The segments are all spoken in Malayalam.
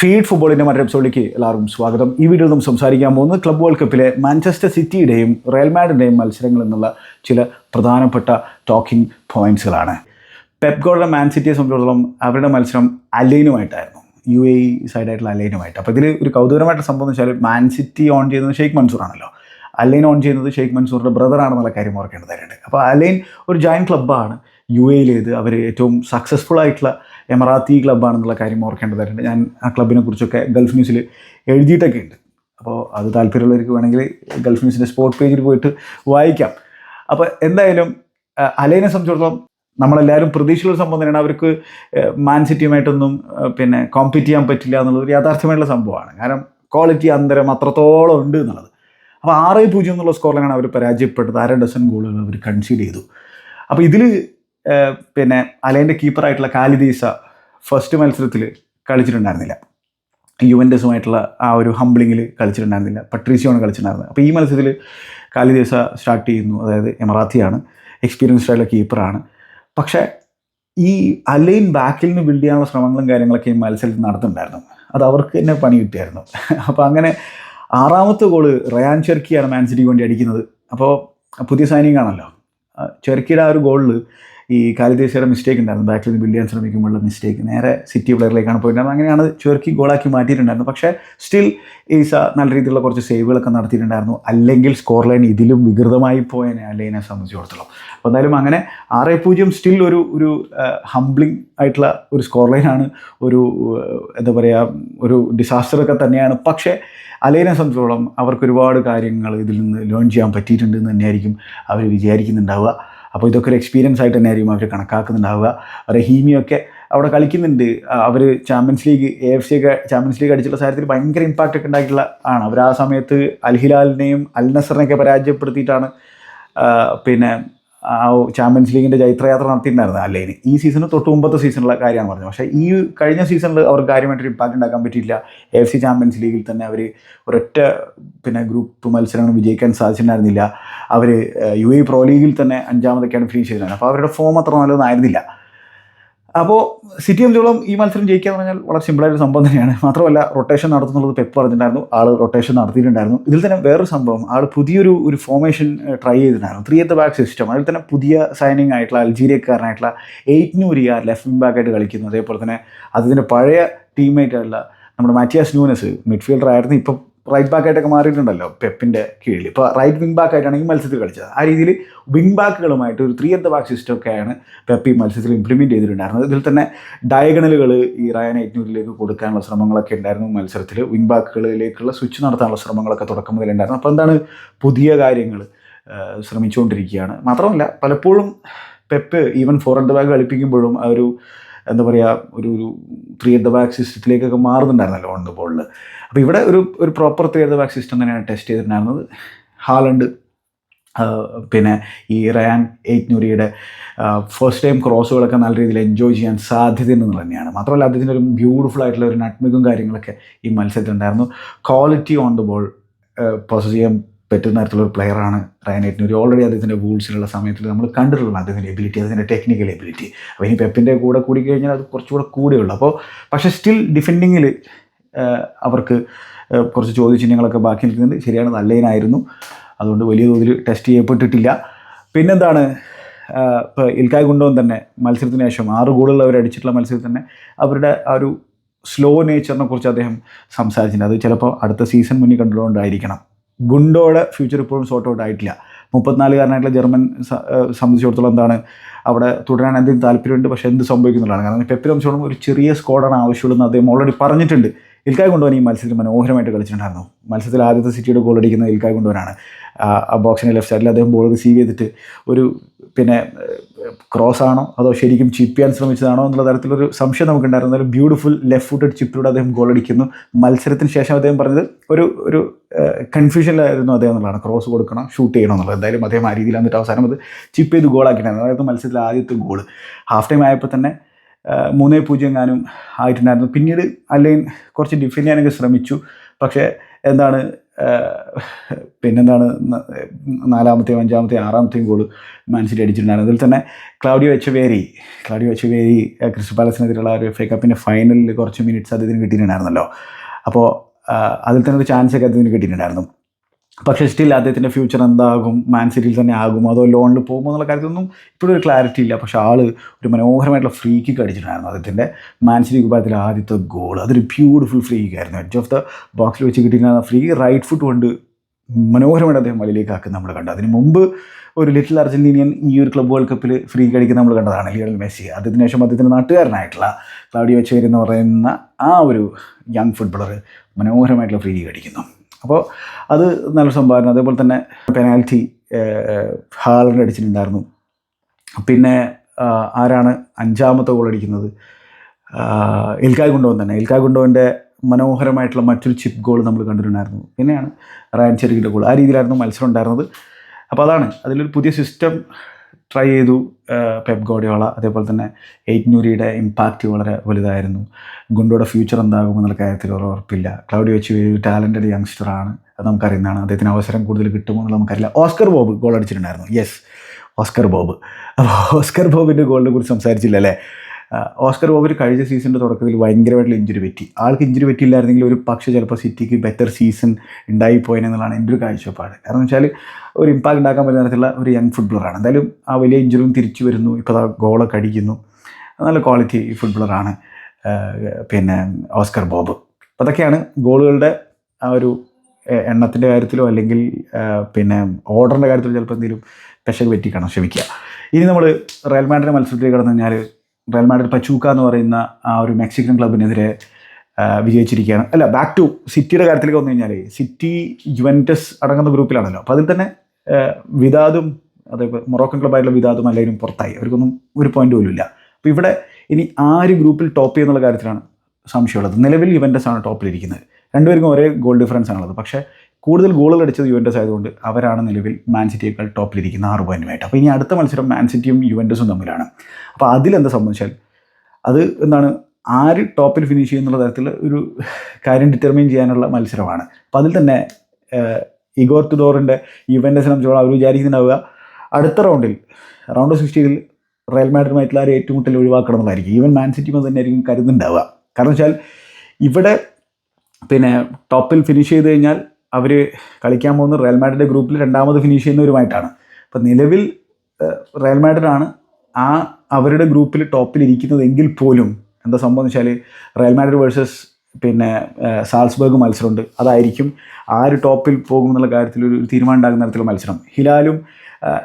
ഫീഡ് ഫുട്ബോളിന്റെ മറ്റൊരു എപ്പിസോഡിലേക്ക് എല്ലാവർക്കും സ്വാഗതം. ഈ വീഡിയോയിൽ നാം സംസാരിക്കാൻ പോകുന്നത് ക്ലബ് വേൾഡ് കപ്പിലെ മാഞ്ചസ്റ്റർ സിറ്റിയുടെയും റയൽ മാഡിന്റെയും മത്സരങ്ങൾ എന്നുള്ള ചില പ്രധാനപ്പെട്ട ടോക്കിംഗ് പോയിന്റ്സുകളാണ് പെപ്ഗോളുടെ മാൻ സിറ്റിയെ സംബന്ധിച്ചിടത്തോളം അവരുടെ മത്സരം അലൈനുമായിട്ടായിരുന്നു. U A സൈഡായിട്ടുള്ള അലൈനുമായിട്ട്. അപ്പോൾ ഇതിൽ ഒരു കൗതുകരമായിട്ടുള്ള സംഭവം എന്ന് വെച്ചാൽ മാൻ സിറ്റി ഓൺ ചെയ്യുന്നത് ഷെയ്ഖ് മൻസൂറാണല്ലോ അലൈൻ ഓൺ ചെയ്യുന്നത് ഷെയ്ഖ് മൻസൂറിന്റെ ബ്രദറാണെന്നുള്ള കാര്യം ഓർക്കേണ്ടതായിട്ടുണ്ട്. അപ്പോൾ അലൈൻ ഒരു ജോയിൻ ക്ലബ്ബാണ് യു എയിലേത് അവർ ഏറ്റവും സക്സസ്ഫുൾ ആയിട്ടുള്ള എമറാത്തി ക്ലബ്ബാണെന്നുള്ള കാര്യം ഓർക്കേണ്ടതായിട്ടുണ്ട് ഞാൻ ആ ക്ലബിനെ കുറിച്ചൊക്കെ ഗൾഫ് ന്യൂസിൽ എഴുതിയിട്ടൊക്കെ ഉണ്ട്. അപ്പോൾ അത് താല്പര്യമുള്ളവർക്ക് വേണമെങ്കിൽ ഗൾഫ് ന്യൂസിന്റെ സ്പോർട്ട് പേജിൽ പോയിട്ട് വായിക്കാം. അപ്പോൾ എന്തായാലും അലേനെ സംബന്ധിച്ചിടത്തോളം നമ്മളെല്ലാവരും പ്രതീക്ഷയുള്ള സംഭവം തന്നെയാണ്. അവർക്ക് മാൻ സിറ്റിയുമായിട്ടൊന്നും പിന്നെ കോമ്പീറ്റ് ചെയ്യാൻ പറ്റില്ല എന്നുള്ളത് ഒരു യാഥാർത്ഥ്യമായിട്ടുള്ള സംഭവമാണ്. കാരണം ക്വാളിറ്റി അന്തരം അത്രത്തോളം ഉണ്ട് എന്നുള്ളത്. അപ്പോൾ ആറ് പൂജ്യം എന്നുള്ള സ്കോറിലാണ് അവർ പരാജയപ്പെട്ടത്. അര ഡസൻ ഗോളുകൾ അവർ കൺസീഡ് ചെയ്തു. അപ്പോൾ ഇതിൽ പിന്നെ അലേന്റെ കീപ്പറായിട്ടുള്ള കാലിദീസ ഫസ്റ്റ് മത്സരത്തിൽ കളിച്ചിട്ടുണ്ടായിരുന്നില്ല. യുവന്റസുമായിട്ടുള്ള ആ ഒരു ഹംബ്ലിങ്ങിൽ കളിച്ചിട്ടുണ്ടായിരുന്നില്ല. പട്രീസിയോണ് കളിച്ചിട്ടുണ്ടായിരുന്നത്. അപ്പോൾ ഈ മത്സരത്തിൽ കാലിദീസ സ്റ്റാർട്ട് ചെയ്യുന്നു. അതായത് എമറാത്തിയാണ്. എക്സ്പീരിയൻസ്ഡ് ആയിട്ടുള്ള കീപ്പറാണ് പക്ഷേ ഈ അലൈൻ ബാക്കിൽ നിന്ന് ബിൽഡ് ചെയ്യാനുള്ള ശ്രമങ്ങളും കാര്യങ്ങളൊക്കെ ഈ മത്സരത്തിൽ നടത്തുന്നുണ്ടായിരുന്നു അത് അവർക്ക് തന്നെ പണി കിട്ടിയായിരുന്നു. അപ്പോൾ അങ്ങനെ ആറാമത്തെ ഗോൾ റയാൻ ചെർക്കിയാണ് മാൻ സിറ്റിക്ക് വേണ്ടി അടിക്കുന്നത്. അപ്പോൾ പുതിയ സൈനിങ് ആണല്ലോ. ചെർക്കിയുടെ ആ ഒരു ഗോളിൽ ഈ കാലിദേശയുടെ മിസ്റ്റേക്ക് ഉണ്ടായിരുന്നു. ബാക്കിൽ നിന്ന് ബിൽഡ് ചെയ്യാൻ ശ്രമിക്കുമ്പോഴുള്ള മിസ്റ്റേക്ക് നേരെ സിറ്റി പ്ലെയറിലേക്കാണ് പോയിട്ടുണ്ടായിരുന്നത്. അങ്ങനെയാണ് ചുരുക്കി ഗോളാക്കി മാറ്റിയിട്ടുണ്ടായിരുന്നു പക്ഷേ സ്റ്റിൽ ഈസ നല്ല രീതിയിലുള്ള കുറച്ച് സേവുകളൊക്കെ നടത്തിയിട്ടുണ്ടായിരുന്നു. അല്ലെങ്കിൽ സ്കോർ ലൈൻ ഇതിലും വികൃതമായി പോയതിനെ അല്ലെനെ സംബന്ധിച്ചിടത്തോളം. അപ്പോൾ എന്തായാലും അങ്ങനെ ആറ് പൂജ്യം സ്റ്റിൽ ഒരു ഒരു ഹംബ്ലിംഗ് ആയിട്ടുള്ള ഒരു സ്കോർ ലൈനാണ് ഒരു എന്താ പറയുക ഒരു ഡിസാസ്റ്ററൊക്കെ തന്നെയാണ്. പക്ഷേ അലൈനെ സംബന്ധിച്ചിടത്തോളം അവർക്ക് ഒരുപാട് കാര്യങ്ങൾ ഇതിൽ നിന്ന് ലേൺ ചെയ്യാൻ പറ്റിയിട്ടുണ്ട് എന്ന് തന്നെയായിരിക്കും അവർ വിചാരിക്കുന്നുണ്ടാവുക. അപ്പോൾ ഇതൊക്കെ ഒരു എക്സ്പീരിയൻസ് ആയിട്ട് തന്നെയായിരിക്കും അവർ കണക്കാക്കുന്നുണ്ടാവുക. റഹീമിയൊക്കെ അവിടെ കളിക്കുന്നുണ്ട്. അവർ champions league A F C ഒക്കെ ചാമ്പ്യൻസ് ലീഗ് അടിച്ചുള്ള സാഹചര്യത്തിൽ ഭയങ്കര ഇമ്പാക്റ്റ് ഒക്കെ ഉണ്ടാക്കിയിട്ടുള്ള ആണ്. അവർ ആ സമയത്ത് അൽഹിലാലിനെയും അൽ നസറിനെയൊക്കെ പരാജയപ്പെടുത്തിയിട്ടാണ് പിന്നെ ആ ചാമ്പ്യൻസ് ലീഗിന്റെ ജൈത്രയാത്ര നടത്തിയിട്ടുണ്ടായിരുന്നു. അല്ലേ ഈ സീസണ് തൊട്ട് മുമ്പത്തെ സീസണിലെ കാര്യമാണ് പറഞ്ഞത്. പക്ഷേ ഈ കഴിഞ്ഞ സീസണിൽ അവർ കാര്യമായിട്ടൊരു ഇമ്പാക്റ്റ് ഉണ്ടാക്കാൻ പറ്റിയില്ല എഫ് സി ചാമ്പ്യൻസ് ലീഗിൽ തന്നെ അവർ ഒരൊറ്റ പിന്നെ ഗ്രൂപ്പ് മത്സരങ്ങൾ വിജയിക്കാൻ സാധിച്ചിട്ടുണ്ടായിരുന്നില്ല. അവർ യു എ പ്രോ ലീഗിൽ തന്നെ അഞ്ചാമതൊക്കെയാണ് ഫിനിഷ് ചെയ്തിട്ടുണ്ടായിരുന്നത് അപ്പോൾ അവരുടെ ഫോം അത്ര നല്ലതൊന്നായിരുന്നില്ല അപ്പോൾ സിറ്റി സംബന്ധിച്ചോളം ഈ മത്സരം ജയിക്കുക എന്ന് പറഞ്ഞാൽ വളരെ സിമ്പിളായൊരു സംഭവം തന്നെയാണ്. മാത്രമല്ല റൊട്ടേഷൻ നടത്തുന്നുള്ളത് പെപ്പ് പറഞ്ഞിട്ടുണ്ടായിരുന്നു. ആൾ റൊട്ടേഷൻ നടത്തിയിട്ടുണ്ടായിരുന്നു. ഇതിൽ തന്നെ വേറൊരു സംഭവം. ആൾ പുതിയൊരു ഒരു ഫോർമേഷൻ ട്രൈ ചെയ്തിട്ടുണ്ടായിരുന്നു. ത്രീ എത്ത് ബാക്ക് സിസ്റ്റം അതിൽ തന്നെ പുതിയ സൈനിങ് ആയിട്ടുള്ള അൽജീരിയക്കാരനായിട്ടുള്ള എയ്റ്റ് ആ ലെഫ്റ്റ് ബാക്കായിട്ട് കളിക്കുന്നു. അതേപോലെ തന്നെ അതിന്റെ പഴയ ടീംമേറ്റ് ആയിട്ടുള്ള നമ്മുടെ മാറ്റിയാസ് ന്യൂനസ് മിഡ്ഫീൽഡർ ആയിരുന്നു. ഇപ്പം റൈറ്റ് ബാക്ക് ആയിട്ടൊക്കെ മാറിയിട്ടുണ്ടല്ലോ പെപ്പിന്റെ കീഴിൽ. ഇപ്പോൾ റൈറ്റ് വിങ് ബാക്ക് ആയിട്ടാണ് ഈ മത്സരത്തിൽ കളിച്ചത്. ആ രീതിയിൽ വിങ് ബാക്കുകളുമായിട്ട് ഒരു ത്രീ അറ്റ് ബാക്ക് സിസ്റ്റം ഒക്കെയാണ് പെപ്പ് ഈ മത്സരത്തിൽ ഇംപ്ലിമെന്റ് ചെയ്തിട്ടുണ്ടായിരുന്നത്. ഇതിൽ തന്നെ ഡയഗണലുകൾ ഈ റയൻ എയ്റ്റ്നൂരിലേക്ക് കൊടുക്കാനുള്ള ശ്രമങ്ങളൊക്കെ ഉണ്ടായിരുന്നു മത്സരത്തിൽ. വിങ് ബാക്കുകളിലേക്കുള്ള സ്വിച്ച് നടത്താനുള്ള ശ്രമങ്ങളൊക്കെ തുടക്കം മുതലുണ്ടായിരുന്നു. അപ്പോൾ എന്താണ് പുതിയ കാര്യങ്ങൾ ശ്രമിച്ചുകൊണ്ടിരിക്കുകയാണ്. മാത്രമല്ല പലപ്പോഴും Pep even four at back കളിപ്പിക്കുമ്പോഴും ആ ഒരു എന്താ പറയുക ഒരു ഒരു ത്രീ അറ്റ് ബാക്ക് സിസ്റ്റത്തിലേക്കൊക്കെ മാറുന്നുണ്ടായിരുന്നല്ലോ ഓൺ ദ ബോളിൽ അപ്പോൾ ഇവിടെ ഒരു ഒരു proper three at back system തന്നെയാണ് ടെസ്റ്റ് ചെയ്തിട്ടുണ്ടായിരുന്നത്. ഹാലണ്ട് പിന്നെ ഈ റയാൻ എയ്റ്റ് നൂരിയുടെ ഫസ്റ്റ് ടൈം ക്രോസുകളൊക്കെ നല്ല രീതിയിൽ എൻജോയ് ചെയ്യാൻ സാധ്യതയുണ്ടെന്ന് തന്നെയാണ്. മാത്രമല്ല അദ്ദേഹത്തിന്റെ ഒരു ബ്യൂട്ടിഫുൾ ആയിട്ടുള്ള ഒരു നട്മികും കാര്യങ്ങളൊക്കെ ഈ മത്സരത്തിലുണ്ടായിരുന്നു. Quality on the ball process ചെയ്യാൻ പറ്റുന്ന തരത്തിലുള്ള ഒരു പ്ലെയറാണ് റയൻ എയ്റ്റ് നൂരി ഓൾറെഡി അദ്ദേഹത്തിന്റെ വൂൾസിലുള്ള സമയത്തിൽ നമ്മൾ കണ്ടിട്ടുള്ള അദ്ദേഹത്തിന്റെ എബിലിറ്റി അദ്ദേഹത്തിന്റെ ടെക്നിക്കൽ എബിലിറ്റി അപ്പോൾ ഇനി പെപ്പിന്റെ കൂടെ കൂടി കഴിഞ്ഞാൽ അത് കുറച്ചുകൂടെ കൂടെയുള്ളൂ അപ്പോൾ പക്ഷേ സ്റ്റിൽ ഡിഫെൻഡിങ്ങിൽ അവർക്ക് കുറച്ച് ചോദ്യചിഹ്നങ്ങളൊക്കെ ബാക്കി നിൽക്കുന്നുണ്ട്. ശരിയാണ് നല്ലതിനായിരുന്നു. അതുകൊണ്ട് വലിയ തോതിൽ ടെസ്റ്റ് ചെയ്യപ്പെട്ടിട്ടില്ല. പിന്നെന്താണ് ഇപ്പോൾ ഇൽക്കായ് ഗുണ്ടോൻ തന്നെ മത്സരത്തിന് ശേഷം ആറ് ഗോളുകൾ അവർ അടിച്ചിട്ടുള്ള മത്സരത്തിൽ തന്നെ അവരുടെ ആ ഒരു സ്ലോ നേച്ചറിനെ കുറിച്ച് അദ്ദേഹം സംസാരിച്ചിട്ടുണ്ട്. അത് ചിലപ്പോൾ അടുത്ത സീസൺ മുന്നിൽ കണ്ടുകൊണ്ടായിരിക്കണം. ഗുണ്ടോയുടെ ഫ്യൂച്ചർ ഇപ്പോഴും സോർട്ട് ഔട്ട് ആയിട്ടില്ല. മുപ്പത്തിനാലുകാരനായിട്ടുള്ള ജർമ്മൻ സംബന്ധിച്ചിടത്തോളം എന്താണ് അവിടെ തുടരാൻ എന്തെങ്കിലും താല്പര്യമുണ്ട് പക്ഷേ എന്ത് സംഭവിക്കുന്നുള്ളതാണ്. കാരണം പെപ്പിനെ സംബന്ധിച്ചോളം ഒരു ചെറിയ സ്കോഡാണ് ആവശ്യമുള്ളതെന്ന് അദ്ദേഹം ഓൾറെഡി പറഞ്ഞിട്ടുണ്ട്. ഇൽക്കായ് കൊണ്ടുപോകാൻ ഈ മത്സരത്തിൽ മനോഹരമായിട്ട് കളിച്ചിട്ടുണ്ടായിരുന്നു. മത്സരത്തിൽ ആദ്യത്തെ സിറ്റിയുടെ ഗോൾ അടിക്കുന്ന ഇൽക്കായ് കൊണ്ടുവരാണ് ആ ബോക്സിന്റെ ലെഫ്റ്റ് സൈഡിൽ അദ്ദേഹം ബോൾ റിസീവ് ചെയ്തിട്ട് ഒരു പിന്നെ ക്രോസ് ആണോ അതോ ശരിക്കും ചിപ്പ് ചെയ്യാൻ ശ്രമിച്ചതാണോ എന്നുള്ള തരത്തിലൊരു സംശയം നമുക്കുണ്ടായിരുന്നു. ഒരു ബ്യൂട്ടിഫുൾ ലെഫ്റ്റ് ഫുട്ടഡ് ചിപ്പിലൂടെ അദ്ദേഹം ഗോൾ അടിക്കുന്നു. മത്സരത്തിന് ശേഷം അദ്ദേഹം പറഞ്ഞത് ഒരു ഒരു കൺഫ്യൂഷനിലായിരുന്നു അദ്ദേഹം എന്നുള്ളതാണ്. ക്രോസ് കൊടുക്കണം ഷൂട്ട് ചെയ്യണം എന്നുള്ളത്. എന്തായാലും അദ്ദേഹം ആ രീതിയിൽ എന്നിട്ട് അവസാനം അത് ചിപ്പ് ചെയ്ത് ഗോളാക്കിയിട്ടുണ്ടായിരുന്നു അതായത് മത്സരത്തിലെ ആദ്യത്തെ ഗോൾ ഹാഫ് ടൈം ആയപ്പോൾ തന്നെ മൂന്നേ പൂജ്യം എങ്ങാനും ആയിട്ടുണ്ടായിരുന്നു. പിന്നീട് അല്ലെങ്കിൽ കുറച്ച് ഡിഫെൻഡ് ചെയ്യാനൊക്കെ ശ്രമിച്ചു. പക്ഷേ എന്താണ് പിന്നെന്താണ് നാലാമത്തെയും അഞ്ചാമത്തെയും ആറാമത്തെയും ഗോൾ മാൻസിറ്റി അടിച്ചിട്ടുണ്ടായിരുന്നു. അതിൽ തന്നെ Claudio Echeverri Claudio Echeverri Crystal പാലസിനെതിരെയുള്ള ഒരു എ കപ്പിന്റെ ഫൈനലിൽ കുറച്ച് മിനിറ്റ്സ് അദ്ദേഹത്തിന് കിട്ടിയിട്ടുണ്ടായിരുന്നല്ലോ. അപ്പോൾ അതിൽ തന്നെ ഒരു ചാൻസ് ഒക്കെ അദ്ദേഹത്തിന് കിട്ടിയിട്ടുണ്ടായിരുന്നു. പക്ഷേ സ്റ്റിൽ അദ്ദേഹത്തിന്റെ ഫ്യൂച്ചർ എന്താകും? മാൻ സിറ്റിയിൽ തന്നെ ആകും അതോ ലോണിൽ പോകുമോ എന്നുള്ള കാര്യത്തിലൊന്നും ഇപ്പോഴും ഒരു ക്ലാരിറ്റി ഇല്ല. പക്ഷേ ആൾ ഒരു മനോഹരമായിട്ടുള്ള ഫ്രീ കിക്ക് അടിച്ചിട്ടുണ്ടായിരുന്നു അദ്ദേഹത്തിന്റെ മാൻ സിറ്റി വിഭാഗത്തിൽ ആദ്യത്തെ ഗോൾ അതൊരു ബ്യൂട്ടിഫുൾ ഫ്രീ കിക്ക് ആയിരുന്നു. എഡ്ജ് ഓഫ് ദ ബോക്സിൽ വെച്ച് കിട്ടിയിരുന്ന ഫ്രീ റൈറ്റ് ഫുട്ട് കൊണ്ട് മനോഹരമായിട്ട് അദ്ദേഹം വലയിലേക്ക് ആക്കുന്ന നമ്മൾ കണ്ടു. അതിന് മുമ്പ് ഒരു ലിറ്റിൽ അർജന്റീനിയൻ ഈ ഒരു ക്ലബ് വേൾഡ് കപ്പിൽ ഫ്രീ അടിക്കുന്ന നമ്മൾ കണ്ടതാണ്. ലിയണൽ മെസ്സി അതിന് ശേഷം അദ്ദേഹത്തിന്റെ നാട്ടുകാരനായിട്ടുള്ള ക്ലൗഡിയോ ചേരി എന്ന് പറയുന്ന ആ ഒരു യങ് ഫുട്ബോളർ മനോഹരമായിട്ടുള്ള ഫ്രീ അടിക്കുന്നു. അപ്പോൾ അത് നല്ല സംഭവമായിരുന്നു അതേപോലെ തന്നെ പെനാൽറ്റി ഹാളറിന്റെ അടിച്ചിട്ടുണ്ടായിരുന്നു. പിന്നെ ആരാണ് അഞ്ചാമത്തെ ഗോൾ അടിക്കുന്നത്? ഇൽക്കായ് ഗുണ്ടോൻ തന്നെ. ഇൽക്കായ് ഗുണ്ടോന്റെ മനോഹരമായിട്ടുള്ള മറ്റൊരു ചിപ്പ് ഗോൾ നമ്മൾ കണ്ടിട്ടുണ്ടായിരുന്നു. പിന്നെയാണ് റാൻ ചെറുകിന്റെ ഗോൾ ആ രീതിയിലായിരുന്നു മത്സരം ഉണ്ടായിരുന്നത്. അപ്പോൾ അതാണ്. അതിലൊരു പുതിയ സിസ്റ്റം ട്രൈ ചെയ്തു പെപ് ഗോഡിയോള അതേപോലെ തന്നെ എയ്റ്റ് ന്യൂരിയുടെ ഇമ്പാക്റ്റ് വളരെ വലുതായിരുന്നു. ഗുണ്ടോയുടെ ഫ്യൂച്ചർ എന്താകും എന്നുള്ള കാര്യത്തിൽ ഉറപ്പില്ല. ക്ലൗഡി വെച്ച് ഒരു ടാലന്റഡ് യങ്സ്റ്ററാണ് അത് നമുക്കറിയുന്നതാണ്. അദ്ദേഹത്തിന് അവസരം കൂടുതൽ കിട്ടുമോ എന്നുള്ളത് നമുക്കറിയില്ല. Oscar Bobb goal അടിച്ചിട്ടുണ്ടായിരുന്നു. Yes Oscar Bobb. അപ്പോൾ ഓസ്കർ ബോബിന്റെ ഗോളിനെ കുറിച്ച് സംസാരിച്ചില്ല അല്ലേ ഓസ്കർ ബോബിന് കഴിഞ്ഞ സീസണിന്റെ തുടക്കത്തിൽ ഭയങ്കരമായിട്ടുള്ള ഇഞ്ചുറി പറ്റി. ആൾക്ക് ഇഞ്ചുറി പറ്റിയില്ലായിരുന്നെങ്കിൽ ഒരു പക്ഷേ ചിലപ്പോൾ സിറ്റിക്ക് ബെറ്റർ സീസൺ ഉണ്ടായിപ്പോയെന്നുള്ളതാണ് എന്റെ ഒരു കാഴ്ചപ്പാട്. കാരണം വെച്ചാൽ ഒരു ഇമ്പാക്ട് ഉണ്ടാക്കാൻ പറ്റുന്ന തരത്തിലുള്ള ഒരു യങ് ഫുട്ബോളറാണ് എന്തായാലും ആ വലിയ ഇഞ്ചുറിയും തിരിച്ചു വരുന്നു. ഇപ്പോൾ ആ ഗോളൊക്കെ അടിക്കുന്നു. നല്ല ക്വാളിറ്റി ഫുട്ബോളറാണ് പിന്നെ ഓസ്കർ ബോബ്. അതൊക്കെയാണ് ഗോളുകളുടെ ആ ഒരു എണ്ണത്തിന്റെ കാര്യത്തിലോ അല്ലെങ്കിൽ പിന്നെ ഓർഡറിന്റെ കാര്യത്തിലോ ചിലപ്പോൾ എന്തെങ്കിലും പെശക് പറ്റി കാണാം ക്ഷമിക്കുക. ഇനി നമ്മൾ റയൽ മാഡ്രിഡ് മത്സരത്തിലേക്ക് കടന്നു കഴിഞ്ഞാൽ റയൽ മാഡ്രിഡ് പച്ചൂക്ക എന്ന് പറയുന്ന ആ ഒരു മെക്സിക്കൻ ക്ലബിനെതിരെ വിജയിച്ചിരിക്കുകയാണ്. അല്ല ബാക്ക് ടു സിറ്റിയുടെ കാര്യത്തിലേക്ക് വന്നു കഴിഞ്ഞാൽ സിറ്റി ജുവന്റസ് അടങ്ങുന്ന ഗ്രൂപ്പിലാണല്ലോ അപ്പോൾ അതിൽ തന്നെ വിദാദും അതേപോലെ മൊറോക്കൻ ക്ലബായിട്ടുള്ള വിദാദും എല്ലാവരും പുറത്തായി. അവർക്കൊന്നും ഒരു പോയിന്റ് പോലും ഇല്ല. അപ്പോൾ ഇവിടെ ഇനി ആര് ഗ്രൂപ്പിൽ ടോപ്പ് ചെയ്യുന്നുള്ള കാര്യത്തിലാണ് സംശയമുള്ളത്. നിലവിൽ യുവന്റസ് ആണ് ടോപ്പിലിരിക്കുന്നത് രണ്ടുപേർക്കും ഒരേ ഗോൾ ഡിഫറൻസ് ആണുള്ളത്. പക്ഷേ കൂടുതൽ ഗോളുകൾ അടിച്ചത് യുവന്റസ് ആയതുകൊണ്ട് അവരാണ് നിലവിൽ മാൻ സിറ്റിയേക്കാൾ ടോപ്പിലിരിക്കുന്ന ആറ് പോയിന്റുമായിട്ട് അപ്പോൾ ഇനി അടുത്ത മത്സരം മാൻ സിറ്റിയും യുവന്റസും തമ്മിലാണ്. അപ്പോൾ അതിലെന്താ സംബന്ധിച്ചാൽ അത് എന്താണ് ആര് ടോപ്പിൽ ഫിനിഷ് ചെയ്യുന്നുള്ള തരത്തിൽ ഒരു കാര്യം ഡിറ്റർമിൻ ചെയ്യാനുള്ള മത്സരമാണ്. അപ്പോൾ അതിൽ തന്നെ ഇഗോർ തുഡോറിന്റെ യുവന്റസിനെ സംബന്ധിച്ചോളം അവർ വിചാരിക്കുന്നുണ്ടാവുക അടുത്ത റൗണ്ടിൽ റൗണ്ട് ഓഫ് സിക്സ്റ്റിയിൽ റയൽ മാഡ്രിഡുമായിട്ടുള്ള ഒരു ഏറ്റുമുട്ടൽ ഒഴിവാക്കണം എന്നുള്ളതായിരിക്കും. ഈവൻ മാൻ സിറ്റി തന്നെ ആയിരിക്കും കരുതുന്നുണ്ടാവുക. കാരണം വെച്ചാൽ ഇവിടെ പിന്നെ ടോപ്പിൽ ഫിനിഷ് ചെയ്ത് കഴിഞ്ഞാൽ അവർ കളിക്കാൻ പോകുന്ന റയൽ മാഡ്രിഡ് ഗ്രൂപ്പിൽ രണ്ടാമത് ഫിനിഷ് ചെയ്യുന്നവരുമായിട്ടാണ്. അപ്പം നിലവിൽ റയൽ മാഡ്രിഡാണ് ആ അവരുടെ ഗ്രൂപ്പിൽ ടോപ്പിൽ ഇരിക്കുന്നതെങ്കിൽ പോലും എന്താ സംഭവം എന്ന് വെച്ചാൽ റയൽ മാഡ്രിഡ് വേഴ്സസ് പിന്നെ സാൽസ്ബർഗ് മത്സരമുണ്ട്. അതായിരിക്കും ആര് ടോപ്പിൽ പോകും എന്നുള്ള കാര്യത്തിൽ ഒരു തീരുമാനം ഉണ്ടാകുന്ന തരത്തിലുള്ള മത്സരം. ഹിലാലും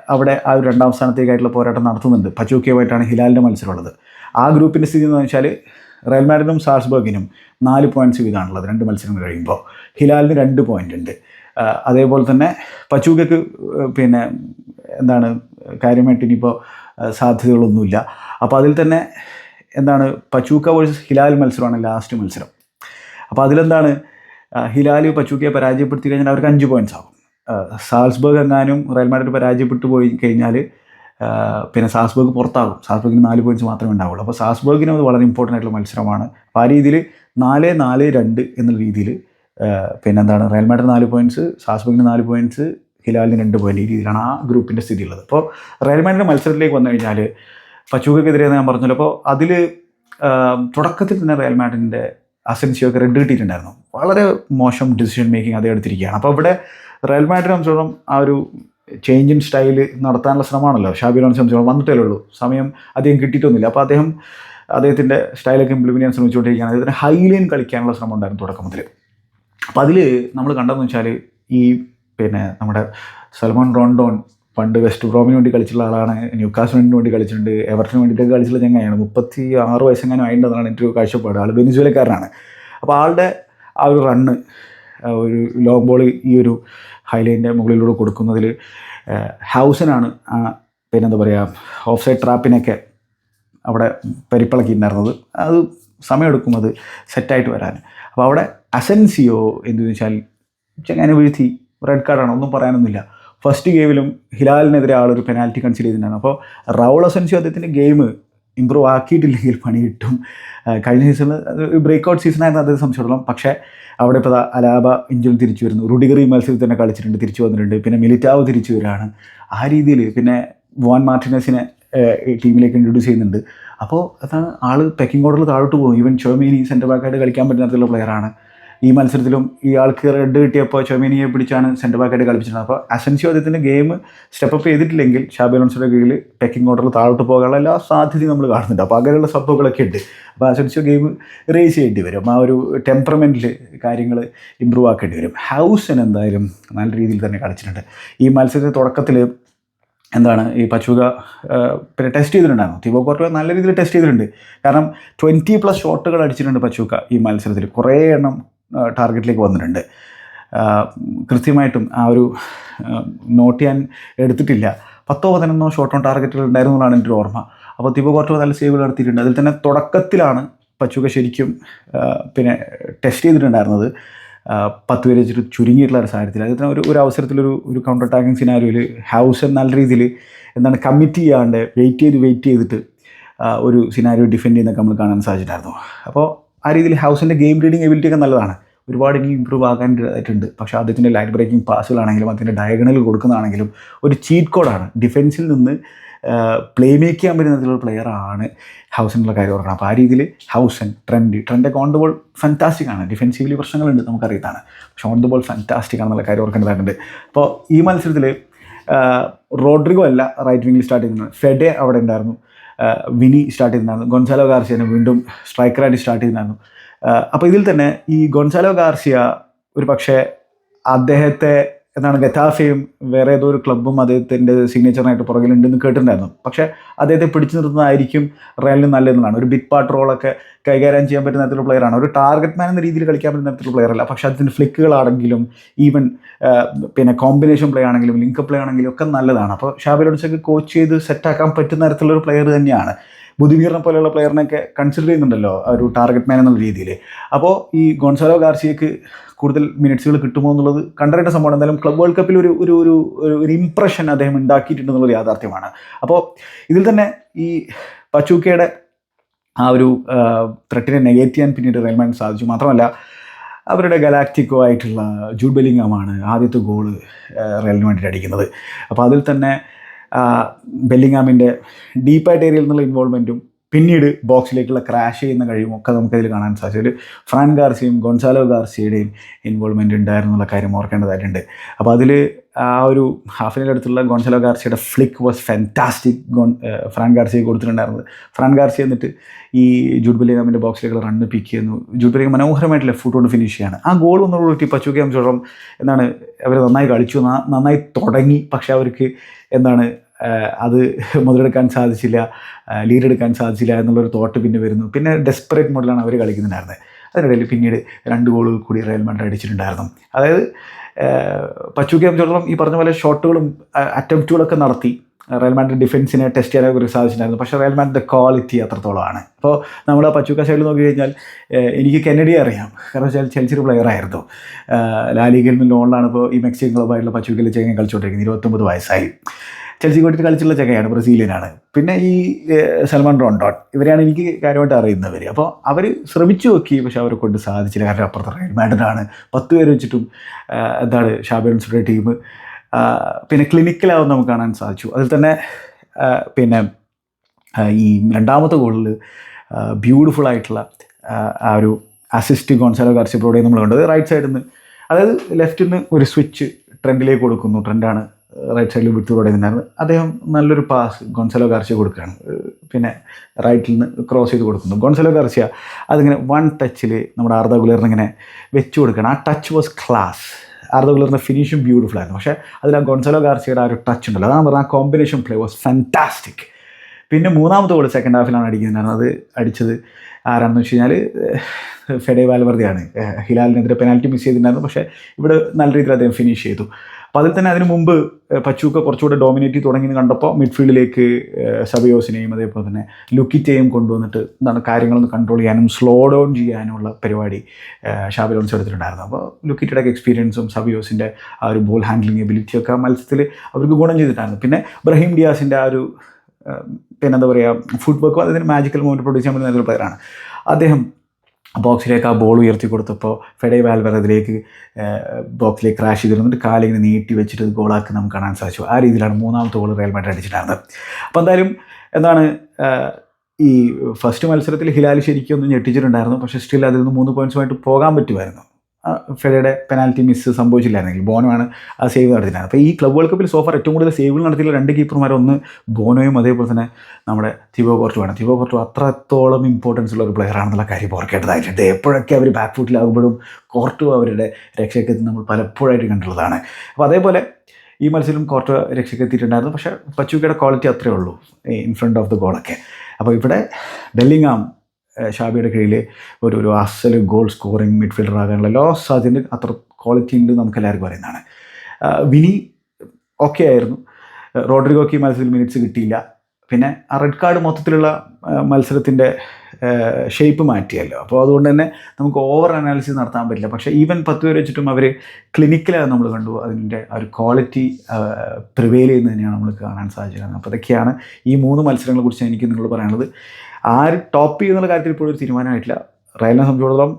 അവിടെ ആ ഒരു രണ്ടാം സ്ഥാനത്തേക്കായിട്ടുള്ള പോരാട്ടം നടത്തുന്നുണ്ട്. പച്ചോക്കിയുമായിട്ടാണ് ഹിലാലിന്റെ മത്സരമുള്ളത്. ആ ഗ്രൂപ്പിന്റെ സ്ഥിതി എന്ന് വെച്ചാൽ റയൽ മാഡ്രിഡും സാൽസ്ബർഗിനും നാല് പോയിന്റ്സ് വീതമാണുള്ളത്. രണ്ട് മത്സരങ്ങൾ കഴിയുമ്പോൾ. ഹിലാലിന് രണ്ട് പോയിന്റ് ഉണ്ട്. അതേപോലെ തന്നെ പച്ചൂക്കക്ക് പിന്നെ എന്താണ് കാര്യമായിട്ട് ഇനിയിപ്പോൾ സാധ്യതകളൊന്നുമില്ല. അപ്പോൾ അതിൽ തന്നെ എന്താണ് പച്ചൂക്ക വേഴ്സസ് ഹിലാൽ മത്സരമാണ് ലാസ്റ്റ് മത്സരം. അപ്പോൾ അതിലെന്താണ് ഹിലാൽ പച്ചൂക്കയെ പരാജയപ്പെടുത്തി കഴിഞ്ഞാൽ അവർക്ക് അഞ്ച് പോയിന്റ്സ് ആകും സാൽസ്ബർഗ് എങ്ങാനും റയൽ മാഡ്രിഡ് പരാജയപ്പെട്ടു പോയി കഴിഞ്ഞാൽ പിന്നെ സാസ്ബർഗ് പുറത്താകും. സാസ്ബർഗിന് നാല് പോയിന്റ്സ് മാത്രമേ ഉണ്ടാവുള്ളൂ. അപ്പോൾ സാസ്ബർഗിനും അത് വളരെ ഇമ്പോർട്ടന്റ് ആയിട്ടുള്ള മത്സരമാണ്. അപ്പോൾ ആ രീതിയിൽ നാല് നാല് രണ്ട് എന്നുള്ള രീതിയിൽ പിന്നെ എന്താണ് റയൽ മാഡ്രിഡ് നാല് പോയിന്റ്സ് സാസ്ബിങ്ങിന് നാല് പോയിന്റ്സ് ഹിലാലിന് രണ്ട് പോയിന്റ് ഈ രീതിയിലാണ് ആ ഗ്രൂപ്പിന്റെ സ്ഥിതി ഉള്ളത്. അപ്പോൾ റയൽ മാഡ്രിഡ് മത്സരത്തിലേക്ക് വന്നു കഴിഞ്ഞാൽ പച്ചൂക്കെതിരെ ഞാൻ പറഞ്ഞല്ലോ അപ്പോൾ അതിൽ തുടക്കത്തിൽ തന്നെ റയൽ മാഡ്രിഡിന്റെ അസെൻസിയൊക്കെ റെഡ് കിട്ടിയിട്ടുണ്ടായിരുന്നു. വളരെ മോശം ഡിസിഷൻ മേക്കിംഗ് അതേ എടുത്തിരിക്കുകയാണ്. അപ്പോൾ ഇവിടെ റയൽ മാഡ്രിഡ് സംബന്ധിച്ചോളം ആ ഒരു ചേഞ്ച് ഇൻ സ്റ്റൈൽ നടത്താനുള്ള ശ്രമമാണല്ലോ. ഷാബിലോനെ സംബന്ധിച്ചോളം വന്നിട്ടേ ഉള്ളൂ. സമയം അധികം കിട്ടിയിട്ടൊന്നുമില്ല. അപ്പോൾ അദ്ദേഹം അദ്ദേഹത്തിന്റെ സ്റ്റൈലൊക്കെ ഇംപ്ലിമെന്റ് ചെയ്യാൻ ശ്രമിച്ചുകൊണ്ടിരിക്കുകയാണ്. അദ്ദേഹത്തിന് ഹൈലൈൻ കളിക്കാനുള്ള ശ്രമം ഉണ്ടായിരുന്നു തുടക്കം മുതൽ അപ്പോൾ അതിൽ നമ്മൾ കണ്ടതെന്ന് വെച്ചാൽ ഈ പിന്നെ നമ്മുടെ സൽമാൻ റോണ്ടോൺ പണ്ട് വെസ്റ്റ് ബ്രോമിന് വേണ്ടി കളിച്ചിട്ടുള്ള ആളാണ് ന്യൂക്കാസിന് വേണ്ടി കളിച്ചിട്ടുണ്ട് എവർട്ടിന് വേണ്ടിയിട്ടൊക്കെ കളിച്ചിട്ടുള്ള ചങ്ങായാണ് മുപ്പത്തി ആറ് വയസ്സെങ്ങാനും ആയിട്ടുണ്ടെന്നാണ് എന്റെ ഒരു കാഴ്ചപ്പാട്. ആൾ വെനിസ്വേലക്കാരനാണ്. അപ്പോൾ ആളുടെ ആ ഒരു റണ്ണ് ഒരു ലോങ് ബോൾ ഈ ഒരു ഹൈലൈന്റെ മുകളിലൂടെ കൊടുക്കുന്നതിൽ ഹൗസനാണ് പിന്നെ എന്താ പറയുക ഓഫ് സൈഡ് ട്രാപ്പിനൊക്കെ അവിടെ പരിപ്പിളക്കിയിട്ടുണ്ടായിരുന്നത്. അത് സമയമെടുക്കും അത് സെറ്റായിട്ട് വരാൻ. അപ്പോൾ അവിടെ അസെൻസിയോ എന്ന് വെച്ചാൽ ചെങ്ങനെ വീഴ്ത്തി റെഡ് കാർഡാണ് ഒന്നും പറയാനൊന്നുമില്ല. ഫസ്റ്റ് ഗെയിമിലും ഹിലാലിനെതിരെ ആളൊരു പെനാൽറ്റി കൺസിഡർ ചെയ്തിട്ടുണ്ടായിരുന്നു. അപ്പോൾ റൗൾ അസെൻസിയോ അദ്ദേഹത്തിന്റെ ഗെയിം ഇമ്പ്രൂവ് ആക്കിയിട്ടില്ലെങ്കിൽ പണി കിട്ടും. കഴിഞ്ഞ സീസണിൽ ബ്രേക്ക് ഔട്ട് സീസണായിരുന്നു അദ്ദേഹം സംശയമുള്ളൂ. പക്ഷേ അവിടെ ഇപ്പോൾ അലാബ ഇഞ്ചും തിരിച്ചു വരുന്നു. റുഡിഗറി മത്സരത്തിൽ തന്നെ കളിച്ചിട്ടുണ്ട് തിരിച്ചു വന്നിട്ടുണ്ട്. പിന്നെ മിലിറ്റാവ് തിരിച്ചു വരികയാണ്. ആ രീതിയിൽ പിന്നെ വോൻ മാർട്ടിനസിനെ ടീമിലേക്ക് ഇൻട്രൊഡ്യൂസ് ചെയ്യുന്നുണ്ട്. അപ്പോൾ അതാണ് ആൾ പെക്കിംഗ് ഓർഡറിൽ താഴോട്ട് പോകും ഈവൻ ചൊമീനി സെന്റർ ബാക്കായിട്ട് കളിക്കാൻ പറ്റുന്ന തരത്തിലുള്ള പ്ലെയറാണ് ഈ മത്സരത്തിലും ഈ ആൾക്ക് റെഡ് കിട്ടിയപ്പോൾ ചൊമീനിയെ പിടിച്ചാണ് സെന്റർ ബാക്കായിട്ട് കളിപ്പിച്ചിരുന്നത്. അപ്പോൾ അസൻസിയോ അദ്ദേഹത്തിന്റെ ഗെയിം സ്റ്റെപ്പ് ചെയ്തിട്ടില്ലെങ്കിൽ ഷാബി അലോൺസിന്റെ കീഴിൽ പെക്കിംഗ് ഓർഡറിൽ താഴോട്ട് പോകാനുള്ള എല്ലാ സാധ്യതയും നമ്മൾ കാണുന്നുണ്ട്. അപ്പോൾ അങ്ങനെയുള്ള സംഭവങ്ങളൊക്കെ ഉണ്ട്. അപ്പോൾ അസൻസിയോ ഗെയിം റേസ് ചെയ്യേണ്ടി വരും. ആ ഒരു ടെമ്പറമെന്റിൽ കാര്യങ്ങൾ ഇമ്പ്രൂവ് ആക്കേണ്ടി വരും. ഹൗസൻ എന്തായാലും നല്ല രീതിയിൽ തന്നെ കളിച്ചിട്ടുണ്ട്. ഈ മത്സരത്തിന്റെ തുടക്കത്തിൽ എന്താണ് ഈ പച്ചുക പിന്നെ ടെസ്റ്റ് ചെയ്തിട്ടുണ്ടായിരുന്നു. തിബോ കോർട്ടോ നല്ല രീതിയിൽ ടെസ്റ്റ് ചെയ്തിട്ടുണ്ട്. കാരണം ട്വന്റി പ്ലസ് ഷോട്ടുകൾ അടിച്ചിട്ടുണ്ട് പച്ചുക ഈ മത്സരത്തിൽ. കുറേ എണ്ണം ടാർഗറ്റിലേക്ക് വന്നിട്ടുണ്ട്. കൃത്യമായിട്ടും ആ ഒരു നോട്ട് ഞാൻ എടുത്തിട്ടില്ല. പത്തോ പതിനൊന്നോ ഷോർട്ട് ഓൺ ടാർഗറ്റുകൾ ഉണ്ടായിരുന്നു എന്നാണ് എന്റെ ഒരു ഓർമ്മ. അപ്പോൾ തിബോ കോർട്ടോ നല്ല സേവുകൾ നടത്തിയിട്ടുണ്ട്. അതിൽ തന്നെ തുടക്കത്തിലാണ് പച്ചുക ശരിക്കും പിന്നെ ടെസ്റ്റ് ചെയ്തിട്ടുണ്ടായിരുന്നത്. പത്ത് പേര് വെച്ചിട്ട് ചുരുങ്ങിയിട്ടുള്ള ഒരു സാഹചര്യത്തിൽ. അതിൽ തന്നെ ഒരു ഒരു അവസരത്തിലൊരു ഒരു കൗണ്ടർ അറ്റാക്കിംഗ് സിനാരിയോയിൽ ഹൗസ് നല്ല രീതിയിൽ എന്താണ് കമ്മിറ്റ് ചെയ്യാണ്ട് വെയിറ്റ് ചെയ്ത് വെയിറ്റ് ചെയ്തിട്ട് ഒരു സിനാരിയോ ഡിഫെൻഡ് ചെയ്യുന്നൊക്കെ നമ്മൾ കാണാൻ സാധിച്ചിട്ടുണ്ടായിരുന്നു അപ്പോൾ ആ രീതിയിൽ ഹൗസിന്റെ ഗെയിം റീഡിങ് എബിലിറ്റി ഒക്കെ നല്ലതാണ്. ഒരുപാട് ഇനി ഇമ്പ്രൂവ് ആകാനായിട്ടുണ്ട്. പക്ഷേ അദ്ദേഹത്തിന്റെ ലൈൻ ബ്രേക്കിംഗ് പാസുകളാണെങ്കിലും അതിന്റെ ഡയഗണൽ കൊടുക്കുന്നതാണെങ്കിലും ഒരു ചീറ്റ് കോഡാണ് ഡിഫൻസിൽ നിന്ന് പ്ലേ മേക്ക് ചെയ്യാൻ പറ്റുന്ന തരത്തിലുള്ള പ്ലെയറാണ് ഹൗസിനുള്ള കാര്യം പറഞ്ഞത് അപ്പോൾ ആ രീതിയിൽ ഹൗസൻ ട്രെൻഡ് ട്രെൻഡൊക്കെ ഓൺ ദ ബോൾ ഫാന്റാസ്റ്റിക് ആണ്. ഡിഫെൻസീവ്ലി പ്രശ്നങ്ങളുണ്ട് നമുക്കറിയത്താണ്. പക്ഷേ ഓൺ ദ ബോൾ ഫാന്റാസ്റ്റിക് ആണെന്നുള്ള കാര്യം ഓർക്കേണ്ടതായിട്ടുണ്ട്. അപ്പോൾ ഈ മത്സരത്തിൽ റോഡ്രിഗോ അല്ല റൈറ്റ് വിങ്ങിൽ സ്റ്റാർട്ട് ചെയ്യുന്നത് ഫെഡെ അവിടെ ഉണ്ടായിരുന്നു. വിനി സ്റ്റാർട്ട് ചെയ്തിട്ടുണ്ടായിരുന്നു ഗൊൺസാലോ ഗാർസിയനെ വീണ്ടും സ്ട്രൈക്കറായിട്ട് സ്റ്റാർട്ട് ചെയ്തിട്ടുണ്ടായിരുന്നു അപ്പോൾ ഇതിൽ തന്നെ ഈ ഗൊൺസാലോ ഗാർസിയ ഒരു പക്ഷേ അദ്ദേഹത്തെ എന്താണ് ഗറ്റാഫയും വേറെ ഏതോ ഒരു ക്ലബ്ബും അദ്ദേഹത്തിന്റെ സിഗ്നേച്ചറിനായിട്ട് പുറകിലുണ്ടെന്ന് കേട്ടിട്ടുണ്ടായിരുന്നു. പക്ഷേ അദ്ദേഹത്തെ പിടിച്ചു നിർത്തുന്നതായിരിക്കും റയലിന് നല്ലതെന്നാണ് ഒരു ബിഗ് പാർട്ട് റോളൊക്കെ കൈകാര്യം ചെയ്യാൻ പറ്റുന്ന തരത്തിലുള്ള പ്ലെയറാണ് ഒരു ടാർഗറ്റ് മാൻ എന്ന രീതിയിൽ കളിക്കാൻ പറ്റുന്ന തരത്തിലുള്ള പ്ലെയർ അല്ല. പക്ഷേ അതിന്റെ ഫ്ലിക്കുകളാണെങ്കിലും ഈവൻ പിന്നെ കോമ്പിനേഷൻ പ്ലേ ആണെങ്കിലും ലിങ്ക് പ്ലേ ആണെങ്കിലും ഒക്കെ നല്ലതാണ്. അപ്പോൾ ഷാബി കോച്ച് ചെയ്ത് സെറ്റാക്കാൻ പറ്റുന്ന തരത്തിലുള്ള ഒരു പ്ലെയർ തന്നെയാണ്. ബുദ്ധിമീറിനെ പോലെയുള്ള പ്ലെയറിനൊക്കെ കൺസിഡർ ചെയ്യുന്നുണ്ടല്ലോ ഒരു ടാർഗറ്റ് മാൻ എന്നുള്ള രീതിയിൽ. അപ്പോൾ ഈ ഗോൺസാലോ ഗാർസിയക്ക് കൂടുതൽ മിനിറ്റ്സുകൾ കിട്ടുമോ എന്നുള്ളത് കണ്ടറിയേണ്ട സംഭവമാണ്. എന്തായാലും ക്ലബ് വേൾഡ് കപ്പിൽ ഒരു ഒരു ഒരു ഒരു- ഇംപ്രഷൻ അദ്ദേഹം ഉണ്ടാക്കിയിട്ടുണ്ടെന്നുള്ളത് യാഥാർത്ഥ്യമാണ്. അപ്പോൾ ഇതിൽ തന്നെ ഈ പച്ചൂക്കയുടെ ആ ഒരു ത്രെട്ടിനെ നെഗേറ്റ് ചെയ്യാൻ പിന്നീട് റെയിൽമാൻ സാധിച്ചു. മാത്രമല്ല അവരുടെ ഗലാക്റ്റിക്കോ ആയിട്ടുള്ള ജൂഡ് ആദ്യത്തെ ഗോൾ റയലിന് വേണ്ടിയിട്ട് അടിക്കുന്നത്. അപ്പോൾ അതിൽ തന്നെ ബെല്ലിങ്ങാമിന്റെ ഡീപ്പായിട്ട് ഏരിയയിൽ നിന്നുള്ള ഇൻവോൾവ്മെന്റും പിന്നീട് ബോക്സിലേക്കുള്ള ക്രാഷ് ചെയ്യുന്ന കഴിവും ഒക്കെ നമുക്കതിൽ കാണാൻ സാധിച്ചു. ഒരു ഫ്രാൻ ഗാർസിയും ഗൊൺസാലോ ഗാർസിയുടെയും ഇൻവോൾവ്മെന്റ് ഉണ്ടായിരുന്നു എന്നുള്ള കാര്യം ഓർക്കേണ്ടതായിട്ടുണ്ട്. അപ്പോൾ അതിൽ ആ ഒരു ഹാഫിന്റെ അടുത്തുള്ള ഗോൺസാലോ ഗാർസിയുടെ ഫ്ലിക്ക് വാസ് ഫാന്റാസ്റ്റിക് ഗോൺ ഫ്രാൻ ഗാർസിയെ കൊടുത്തിട്ടുണ്ടായിരുന്നത്. ഫ്രാൻ ഗാർസി എന്നിട്ട് ഈ ജൂഡ് ഗാമിന്റെ ബോക്സിലേക്കുള്ള റണ്ണ് പിക്ക് ചെയ്യുന്നു. ജൂഡ് മനോഹരമായിട്ടുള്ള ഫുട്ട് കൊണ്ട് ഫിനിഷ് ചെയ്യാണ്. ആ ഗോൾ ഒന്നുകൂടി പച്ചുക്കെ സംബന്ധിച്ചോളം എന്താണ് അവർ നന്നായി കളിച്ചു. നന്നായി തുടങ്ങി. പക്ഷേ അവർക്ക് എന്താണ് അത് മുതലെടുക്കാൻ സാധിച്ചില്ല ലീഡ് എടുക്കാൻ സാധിച്ചില്ല എന്നുള്ളൊരു തോട്ട് പിന്നെ വരുന്നു. പിന്നെ ഡെസ്പറേറ്റ് മോഡിലാണ് അവർ കളിക്കുന്നുണ്ടായിരുന്നത് അതിനിടയിൽ പിന്നീട് രണ്ട് ഗോളുകൾ കൂടി റയൽ മാഡ്രിഡ് അടിച്ചിട്ടുണ്ടായിരുന്നു. അതായത് പച്ചുക്കെ സംബന്ധിച്ചിടത്തോളം ഈ പറഞ്ഞ പോലെ ഷോട്ടുകളും അറ്റംപ്റ്റുകളൊക്കെ നടത്തി റയൽ മാഡ്രിഡ് ഡിഫൻസിനെ ടെസ്റ്റ് ചെയ്യാനൊക്കെ ഒരു സാധിച്ചിട്ടുണ്ടായിരുന്നു. പക്ഷേ റയൽ മാൻഡിന്റെ ക്വാളിറ്റി അത്രത്തോളമാണ്. അപ്പോൾ നമ്മൾ ആ പച്ചുക്ക സൈഡിൽ നോക്കി കഴിഞ്ഞാൽ എനിക്ക് കെന്നഡിയെ അറിയാം. കാരണം വെച്ചാൽ ചെൽസിയുടെ പ്ലെയർ ആയിരുന്നു. ലാലിഗയിൽ നിന്ന് ലോണിലാണ് ഇപ്പോൾ ഈ മെക്സിക്കൻ ക്ലബ്ബായിട്ടുള്ള പച്ചുക്കയിൽ ചെങ്ങൻ കളിച്ചുകൊണ്ടിരിക്കുന്നത്. ഇരുപത്തൊമ്പത് വയസ്സായി. ചെൽസി കൂട്ടിട്ട് കളിച്ചുള്ള ചെക്കയാണ് ബ്രസീലിയനാണ്. പിന്നെ ഈ സൽമാൻ റോണ്ടോൺ ഇവരാണ് എനിക്ക് കാര്യമായിട്ട് അറിയുന്നവർ അപ്പോൾ അവർ ശ്രമിച്ചു നോക്കി പക്ഷെ അവരെ കൊണ്ട് സാധിച്ചില്ല. കാരണം അപ്പുറത്ത് റയൽ മാഡ്രിഡാണ്. പത്ത് പേര് വെച്ചിട്ടും എന്താണ് ഷാബിയൻസുടെ ടീം പിന്നെ ക്ലിനിക്കലാവും നമുക്ക് കാണാൻ സാധിച്ചു. അതിൽ തന്നെ പിന്നെ ഈ രണ്ടാമത്തെ ഗോളിൽ ബ്യൂട്ടിഫുൾ ആയിട്ടുള്ള ആ ഒരു അസിസ്റ്റ് ഗോൺസാലോ ഗാർസിപ്രോടെ നമ്മൾ കണ്ടത് റൈറ്റ് സൈഡിൽ നിന്ന് അതായത് ലെഫ്റ്റിൽ നിന്ന് ഒരു സ്വിച്ച് ട്രെൻഡിലേക്ക് കൊടുക്കുന്നു. ട്രെൻഡാണ് റൈറ്റ് സൈഡിൽ വിട്ടു തുടങ്ങുന്നുണ്ടായിരുന്നു അദ്ദേഹം നല്ലൊരു പാസ് ഗോൺസലോ ഗാർസിയ കൊടുക്കുകയാണ്. പിന്നെ റൈറ്റിൽ നിന്ന് ക്രോസ് ചെയ്ത് കൊടുക്കുന്നു. ഗോൺസലോ ഗാർസിയ അതിങ്ങനെ വൺ ടച്ചിൽ നമ്മുടെ ആർദ ഗുലറിന് ഇങ്ങനെ വെച്ച് കൊടുക്കുകയാണ്. ആ ടച്ച് വാസ് ക്ലാസ് ആർദ ഗുലറിന്റെ ഫിനിഷും ബ്യൂട്ടിഫുൾ ആയിരുന്നു. പക്ഷേ അതിൽ ആ ഗോൺസലോ കാർച്ചയുടെ ആ ഒരു ടച്ച് ഉണ്ടല്ലോ. അതാണ് പറഞ്ഞാൽ ആ കോമ്പിനേഷൻ പ്ലേ വാസ് ഫാന്റാസ്റ്റിക് പിന്നെ മൂന്നാമത്തെ ഗോൾ സെക്കൻഡ് ഹാഫിലാണ് അടിക്കുന്നുണ്ടായിരുന്നത് അത് അടിച്ചത്. ആരാണെന്ന് വെച്ച് കഴിഞ്ഞാൽ ഫെഡേ വാൽവർദിയാണ്. ഹിലാലിനെതിരെ പെനാൽറ്റി മിസ് ചെയ്തിട്ടുണ്ടായിരുന്നു. പക്ഷേ ഇവിടെ നല്ല രീതിയിൽ അദ്ദേഹം ഫിനിഷ് ചെയ്തു. അപ്പോൾ അതിൽ തന്നെ അതിന് മുമ്പ് പച്ചൂക്ക കുറച്ചുകൂടെ ഡോമിനേറ്റ് തുടങ്ങി കണ്ടപ്പോൾ മിഡ്ഫീൽഡിലേക്ക് സബയോസിനെയും അതേപോലെ തന്നെ ലുക്കിറ്റയും കൊണ്ടുവന്നിട്ട് എന്താണ് കാര്യങ്ങളൊന്ന് കൺട്രോൾ ചെയ്യാനും സ്ലോ ഡൗൺ ചെയ്യാനുമുള്ള പരിപാടി ഷാബിലോൺസ് എടുത്തിട്ടുണ്ടായിരുന്നു. അപ്പോൾ ലുക്കിറ്റയുടെ എക്സ്പീരിയൻസും സബിയോസിന്റെ ആ ഒരു ബോൾ ഹാൻഡ്ലിംഗ് എബിലിറ്റിയൊക്കെ മത്സരത്തിൽ അവർക്ക് ഗുണം ചെയ്തിട്ടായിരുന്നു പിന്നെ ബ്രഹീം ഡിയാസിന്റെ ആ ഒരു പിന്നെന്താ പറയുക ഫുട്ബോക്കും അതിന് മാജിക്കൽ മൂവ്മെന്റ് പ്രൊഡ്യൂസ് ചെയ്യാൻ പറ്റുന്ന പ്ലെയറാണ് അദ്ദേഹം ബോക്സിലേക്ക് ആ ബോൾ ഉയർത്തി കൊടുത്തപ്പോൾ ഫെഡേ വാൽവർ അതിലേക്ക് ബോക്സിലേക്ക് ക്രാഷ് ചെയ്തിരുന്നിട്ട് കാലിങ്ങനെ നീട്ടി വെച്ചിട്ട് ഗോളാക്കി നമുക്ക് കാണാൻ സാധിച്ചു. ആ രീതിയിലാണ് മൂന്നാമത്തെ ഗോൾ റയൽ മാഡ്രിഡ് അടിച്ചിട്ടുണ്ടായിരുന്നത്. അപ്പോൾ എന്തായാലും എന്താണ് ഈ ഫസ്റ്റ് മത്സരത്തിൽ ഹിലാൽ ശരിക്കും ഒന്ന് ഞെട്ടിച്ചിട്ടുണ്ടായിരുന്നു. പക്ഷേ സ്റ്റിൽ അതിൽ നിന്ന് മൂന്ന് പോയിന്റ്സുമായിട്ട് പോകാൻ പറ്റുമായിരുന്നു. ഫെഡയുടെ പെനാൽറ്റി മിസ് സംഭവിച്ചില്ലായിരുന്നെങ്കിൽ ബോനോയാണ് ആ സേവ് നടത്തിയിരുന്നത്. അപ്പോൾ ഈ ക്ലബ് വേൾഡ് കപ്പിൽ സോഫർ ഏറ്റവും കൂടുതൽ സേവുകൾ നടത്തിയുള്ള രണ്ട് കീപ്പർമാർ ഒന്ന് ബോനോയും അതേപോലെ തന്നെ നമ്മുടെ തിബോ കോർട്ടുമാണ് തിബോ കോർട്ടു അത്രത്തോളം ഇമ്പോർട്ടൻസ് ഉള്ള ഒരു പ്ലെയർ ആണെന്നുള്ള കാര്യം ഓർക്കേണ്ടതായിട്ടുണ്ട് എപ്പോഴൊക്കെ അവർ ബാക്ക് ഫുട്ടിലാകുമ്പോഴും കോർട്ടു അവരുടെ രക്ഷയ്ക്കെത്തി നമ്മൾ പലപ്പോഴായിട്ട് കണ്ടുള്ളതാണ്. അപ്പോൾ അതേപോലെ ഈ മത്സരം കോർട്ട് രക്ഷയ്ക്കെത്തിയിട്ടുണ്ടായിരുന്നു. പക്ഷേ പച്ചൂക്കയുടെ ക്വാളിറ്റി അത്രേ ഉള്ളൂ ഇൻ ഫ്രണ്ട് ഓഫ് ദ ഗോളൊക്കെ അപ്പോൾ ഇവിടെ ബെല്ലിങ്ങാം ഷാബിയുടെ കീഴിൽ ഒരു ഒരു അസൽ ഗോൾ സ്കോറിങ് മിഡ്ഫീൽഡർ ആകാനുള്ള എല്ലാ സാധ്യത അത്ര ക്വാളിറ്റി ഉണ്ട് നമുക്ക് എല്ലാവർക്കും അറിയുന്നതാണ്. വിനി ഓക്കെ ആയിരുന്നു. റോഡ്രിഗോക്ക് മത്സരത്തിൽ മിനിറ്റ്സ് കിട്ടിയില്ല. പിന്നെ ആ റെഡ് കാർഡ് മൊത്തത്തിലുള്ള മത്സരത്തിന്റെ ഷേപ്പ് മാറ്റിയല്ലോ. അപ്പോൾ അതുകൊണ്ട് തന്നെ നമുക്ക് ഓവർ അനാലിസിസ് നടത്താൻ പറ്റില്ല. പക്ഷേ ഈവൻ പത്ത് പേര് വെച്ചിട്ടും അവർ ക്ലിനിക്കലാണ് നമ്മൾ കണ്ടു. അതിന്റെ ആ ഒരു ക്വാളിറ്റി പ്രിവെയിൽ ചെയ്യുന്നത് തന്നെയാണ് നമ്മൾ കാണാൻ സാധിച്ചത്. അപ്പോൾ ഇതൊക്കെയാണ് ഈ മൂന്ന് മത്സരങ്ങളെ കുറിച്ച് എനിക്ക് നിങ്ങളോട് പറയാനുള്ളത്. ആര് ടോപ്പ് ചെയ്യുന്നുള്ള കാര്യത്തിൽ ഇപ്പോഴും ഒരു തീരുമാനമായിട്ടില്ല. റയലിനെ സംബന്ധിച്ചിടത്തോളം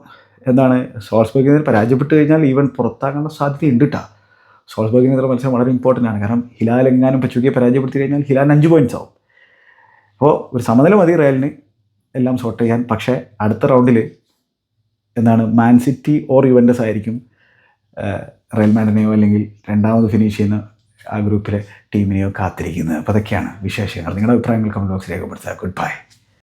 എന്താണ് സോൾസ്ബർഗിന് പരാജയപ്പെട്ട് കഴിഞ്ഞാൽ ഈവൻ പുറത്താകാനുള്ള സാധ്യത ഉണ്ട് കേട്ടോ സോൾസ്ബർഗിനെതിരെ മത്സരം വളരെ ഇമ്പോർട്ടന്റ് ആണ്. കാരണം ഹിലാൽ എങ്ങാനും പച്ചുകിയെ പരാജയപ്പെടുത്തി കഴിഞ്ഞാൽ ഹിലാൽ അഞ്ച് പോയിന്റ്സ് ആവും. അപ്പോൾ ഒരു സമനില മതി റയലിന്. എല്ലാം സോർട്ട് ചെയ്യാൻ. പക്ഷേ അടുത്ത റൗണ്ടിൽ എന്താണ് മാൻ സിറ്റി ഓർ യുവൻഡസ് ആയിരിക്കും റയൽ മാഡിനെയോ അല്ലെങ്കിൽ രണ്ടാമത് ഫിനിഷ് ചെയ്യുന്ന ആ ഗ്രൂപ്പിലെ ടീമിനെയോ കാത്തിരിക്കുന്നത്. അപ്പോൾ അതൊക്കെയാണ് വിശേഷങ്ങൾ. നിങ്ങളുടെ അഭിപ്രായങ്ങൾ കമന്റ് ബോക്സിൽ രേഖപ്പെടുത്തുക. Good bye